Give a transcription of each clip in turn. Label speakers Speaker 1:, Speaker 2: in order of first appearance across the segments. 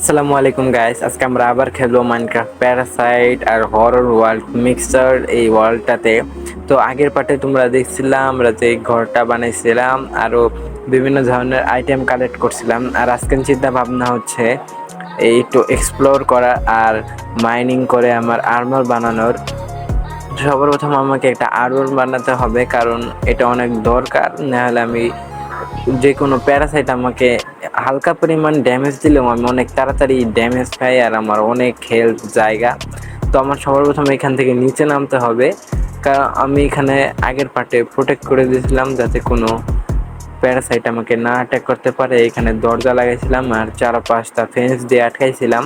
Speaker 1: আসসালামু আলাইকুম গাইস আজকে আমরা আবার খেলব মাইনক্রাফট প্যারাসাইট আর হরর ওয়ার্ল্ড মিক্সার এই ওয়ার্ল্ডটাতে তো আগের পার্টে তোমরা দেখছিলাম, আমরা যে ঘরটা বানাইছিলাম আরও বিভিন্ন ধরনের আইটেম কালেক্ট করছিলাম। আর আজকের চিন্তা ভাবনা হচ্ছে এই একটু এক্সপ্লোর করা আর মাইনিং করে আমার আর্মার বানানোর। সবার প্রথম আমাকে একটা আর্মার বানাতে হবে, কারণ এটা অনেক দরকার। নাহলে আমি যে কোনো প্যারাসাইট আমাকে হালকা পরিমাণ ড্যামেজ দিলেও আমি অনেক তাড়াতাড়ি ড্যামেজ পাই আর আমার অনেক হেল্প জায়গা। তো আমার সবার প্রথমে এখান থেকে নিচে নামতে হবে। কারণ আমি এখানে আগের পার্টে প্রোটেক্ট করে দিয়েছিলাম যাতে কোনো প্যারাসাইট আমাকে না অ্যাটাক করতে পারে। এখানে দরজা লাগাইছিলাম আর চারপাশটা ফেন্স দিয়ে আটকাইছিলাম।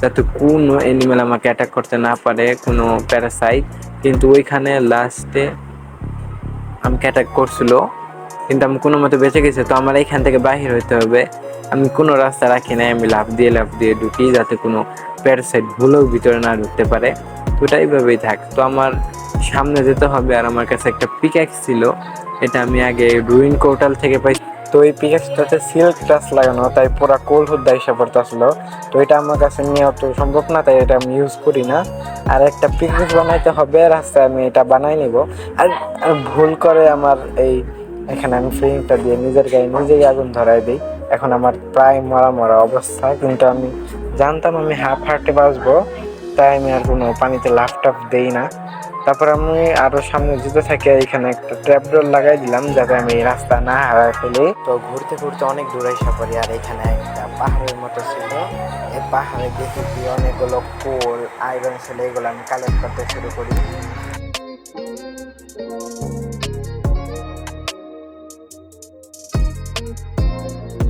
Speaker 1: যাতে কোনো অ্যানিমেল আমাকে অ্যাটাক করতে না পারে, কোনো প্যারাসাইট কিন্তু ওইখানে লাস্টে আমাকে অ্যাটাক করছিল। কিন্তু আমি কোনো মতে বেঁচে গেছি, তো আমার এখান থেকে বাহির হইতে হবে। আমি কোনো রাস্তা রাখি নাই, আমি লাফ দিয়ে লাফ দিয়ে ঢুকি যাতে কোনো প্যারাসাইট ভুলেও ভিতরে না ঢুকতে পারে। তো ওটা এইভাবেই থাক। তো আমার সামনে যেতে হবে আর আমার কাছে একটা পিক্যাক্স ছিল। এটা আমি আগে রুইন কোর্টাল থেকে পাই। তো এই পিক্যাক্সটাতে সিল্ক টাচ লাগানো, তাই পুরা কোল হুদ্দা হিসাব আসলো। তো এটা আমার কাছে নিয়ে অত সম্ভব না, তাই এটা আমি ইউজ করি না। আর একটা পিক্যাক্স বানাইতে হবে, রাস্তায় আমি এটা বানাই নিব। আর ভুল করে আমার এই এখানে আমি ফ্রিংটা দিয়ে নিজের গায়ে নিজেই আগুন ধরাই দিই। এখন আমার প্রায় মরা মরা অবস্থা, কিন্তু আমি জানতাম আমি হাফ হার্টে বাঁচবো, তাই আমি আর কোনো পানিতে লাফ টাফ দিই না। তারপর আমি আরও সামনে যেতে থাকি, এখানে একটা ট্র্যাপ ডোর লাগাই দিলাম, যাতে আমি এই রাস্তা না হারাই ফেলি। তো ঘুরতে ঘুরতে অনেক দূরে এসে পড়ি, আর এখানে একটা পাহাড়ের মতো ছিল। এই পাহাড়ে দেখে কি অনেকগুলো কোল, আয়রন ছিল, এগুলো আমি কালেক্ট করতে শুরু করি। thank you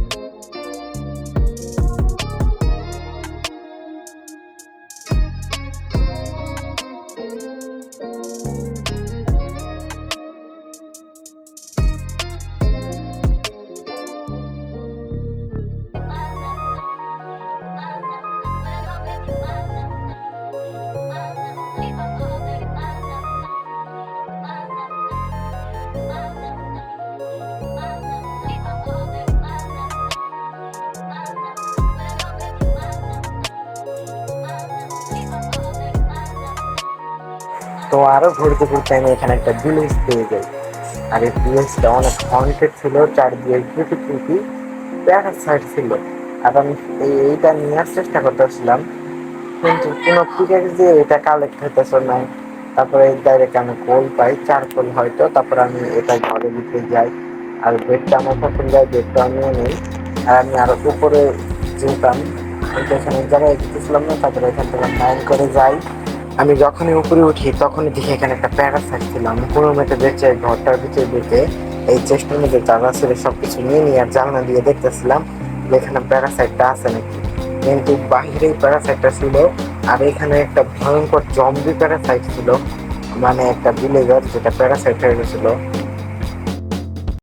Speaker 1: তো আরও ঘুরতে ঘুরতে আমি এখানে একটা ভিলেজ পেয়ে যাই। আর এই ভিলেজটা অনেক হন্টেড ছিল, চারদিকে ক্রিপি ক্রিপি প্যারাসাইট ছিল। আর আমি এই, এইটা নেওয়ার চেষ্টা করতেছিলাম। কিন্তু কোনো পিকেক্স দিয়ে এটা কালেক্ট হইতেছে না। তারপরে ডাইরেক্ট আমি কোল পাই, চার কোল হয়তো। তারপর আমি এটা ঘরে ভিতরে যাই। আর বেডটা আমার পছন্দ যায় বেডটা আমিও নেই। আর আমি আরও উপরে যেতাম। কিন্তু এখানে জায়গায় যেতেছিলাম না তারপরে এখান থেকে মাইন করে যাই। আমি যখনই উপরে উঠি, তখনই দেখি এখানে একটা প্যারাসাইট ছিল। আমি কোনো বেঁচে, ঘরটার ভিতরে ঢুকে এই চেষ্টার মধ্যে জানলা সব কিছু নিয়ে নিয়ে আর জানলা দিয়ে দেখতেছিলাম যে এখানে প্যারাসাইটটা আছে নাকি। কিন্তু বাহিরেই প্যারাসাইটটা ছিল আর এখানে একটা ভয়ঙ্কর জম্বি প্যারাসাইট ছিল মানে একটা ভিলেজার যেটা প্যারাসাইট হয়ে গেছিল